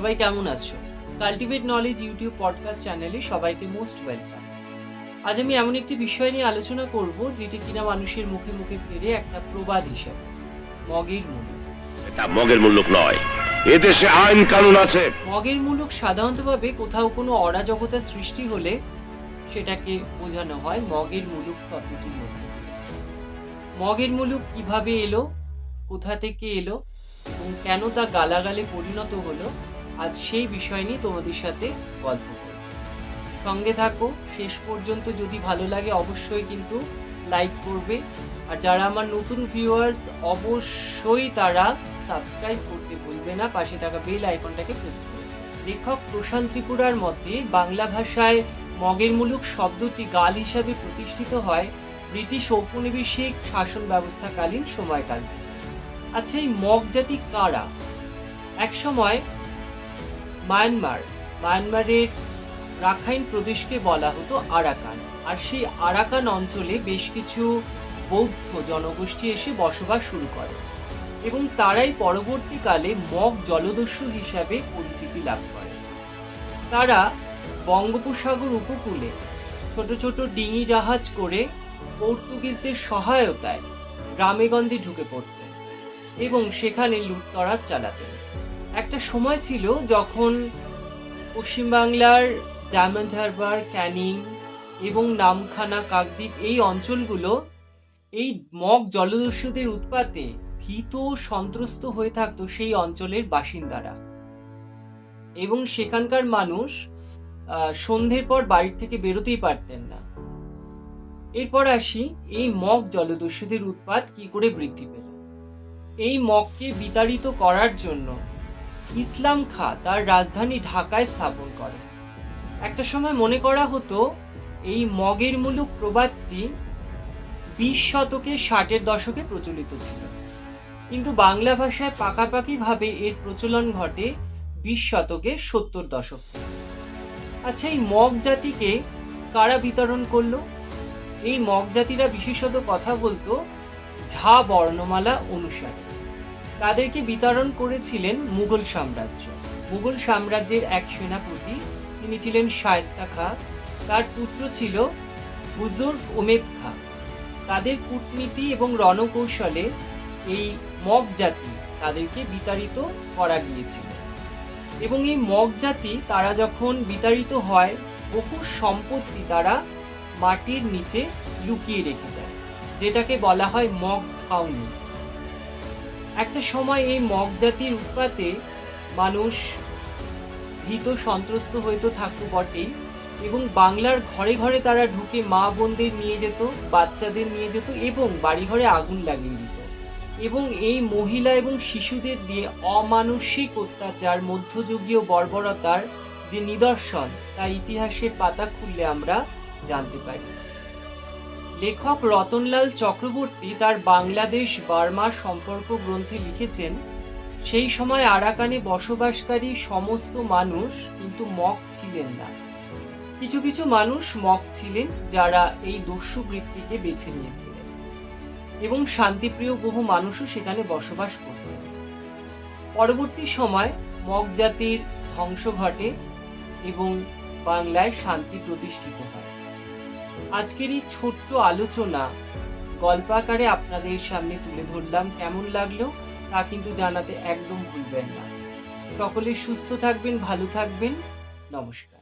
কেমন আছো? Cultivate knowledge YouTube podcast চ্যানেলে সবাইকে মোস্ট ওয়েলকাম আজ আমি এমন একটি বিষয় নিয়ে আলোচনা করব যেটি কিনা মানুষের মুখে মুখে ফিরে একটা প্রবাদ হিসাবে মগের মুলুক এটা মগের মুল্লুক নয় এদেশে আইন কানুন আছে। মগের মুলুক সাধারণতভাবে কোথাও কোনো অরাজকতার সৃষ্টি হলে সেটাকে বোঝানো হয় মগের মুলুক শব্দটির মধ্যে মগের মুলুক কীভাবে এলো কোথা থেকে এলো এবং কেন তা গালাগালে পরিণত হলো আজ সেই বিষয় নিয়ে তোমাদের সাথে গল্প করব। সঙ্গে থাকো, শেষ পর্যন্ত যদি ভালো লাগে অবশ্যই কিন্তু লাইক করবে। আর যারা আমার নতুন ভিউয়ার্স অবশ্যই তারা সাবস্ক্রাইব করতে ভুলবে না। পাশে থাকা বেল আইকনটাকে প্রেস করবে। লেখক প্রশান্ত ত্রিপুরার মতে, বাংলা ভাষায় মগের মুলুক শব্দটি গাল হিসাবে প্রতিষ্ঠিত হয় ব্রিটিশ ঔপনিবেশিক শাসন ব্যবস্থাকালীন সময়কাল আচ্ছা এই মগ জাতি কারা একসময় মায়ানমার মায়ানমারের রাখাইন প্রদেশকে বলা হতো আরাকান। আর সেই আরাকান অঞ্চলে বেশ কিছু বৌদ্ধ জনগোষ্ঠী এসে বসবাস শুরু করে এবং তারাই পরবর্তীকালে মগ জলদস্যু হিসাবে পরিচিতি লাভ করে। তারা বঙ্গোপসাগর উপকূলে ছোট ছোট ডিঙি জাহাজ করে পর্তুগিজদের সহায়তায় গ্রামেগঞ্জে ঢুকে পড়তেন এবং সেখানে লুটতরাজ চালাতেন। একটা সময় ছিল যখন পশ্চিমবাংলার ডায়মন্ড হারবার, ক্যানিং এবং নামখানা, কাকদ্বীপ এই অঞ্চলগুলো এই মগ জলদস্যুদের উৎপাতে ভীত সন্ত্রস্ত হয়ে থাকতো সেই অঞ্চলের বাসিন্দারা। এবং সেখানকার মানুষ সন্ধ্যের পর বাড়ির থেকে বেরোতেই পারতেন না। এরপর আসি এই মগ জলদস্যুদের উৎপাত কি করে বৃদ্ধি পেল? এই মগকে বিতাড়িত করার জন্য ইসলাম খা তার রাজধানী ঢাকায় স্থাপন করে। একটা সময় মনে করা হতো, এই মগের মুলুক প্রবাদটি বিশ শতকে ষাটের দশকে প্রচলিত ছিল। কিন্তু বাংলা ভাষায় পাকাপাকিভাবে এর প্রচলন ঘটে বিশ শতকের সত্তর দশক। আচ্ছা এই মগ জাতিকে কারা বিতরণ করল? এই মগ জাতিরা বিশেষত কথা বলতো ঝা বর্ণমালা অনুসারে। তাদেরকে বিতরণ করেছিলেন মুঘল সাম্রাজ্য। মুঘল সাম্রাজ্যের এক সেনাপতি, তিনি ছিলেন শায়েস্তা খা। তার পুত্র ছিল বুজুর্গ ওমেদ খা। তাদের কূটনীতি এবং রণকৌশলে এই মগ জাতি তাদেরকে বিতাড়িত করা গিয়েছিল। এবং এই মগ জাতি তারা যখন বিতাড়িত হয়, বহু সম্পত্তি তারা মাটির নিচে লুকিয়ে রেখে দেয়, যেটাকে বলা হয় মগ থাউনি একটা সময় এই মগ জাতির উৎপাতে মানুষ ভীত সন্ত্রস্ত হয়তো থাকতো বটেই, এবং বাংলার ঘরে ঘরে তারা ঢুকে মা বোনদের নিয়ে যেত, বাচ্চাদের নিয়ে যেত, এবং বাড়িঘরে আগুন লাগিয়ে দিত। এবং এই মহিলা এবং শিশুদের দিয়ে অমানসিক অত্যাচার, মধ্যযুগীয় বর্বরতার যে নিদর্শন, তা ইতিহাসের পাতা খুললে আমরা জানতে পারি। লেখক রতনলাল চক্রবর্তী তার বাংলাদেশ বার্মা সম্পর্ক গ্রন্থে লিখেছেন, সেই সময় আরাকানে বসবাসকারী সমস্ত মানুষ কিন্তু মগ ছিলেন না। কিছু কিছু মানুষ মগ ছিলেন যারা এই দস্যু বৃত্তিকে বেছে নিয়েছিলেন এবং শান্তিপ্রিয় বহু মানুষও সেখানে বসবাস করতেন। পরবর্তী সময় মগ জাতির ধ্বংস ঘটে এবং বাংলায় শান্তি প্রতিষ্ঠিত হয়। আজকের এই ছোট্ট আলোচনা। গল্পাকারে আপনাদের সামনে তুলে ধরলাম কেমন লাগল তা কিন্তু জানাতে একদম ভুলবেন না। সকলে সুস্থ থাকবেন, ভালো থাকবেন। নমস্কার।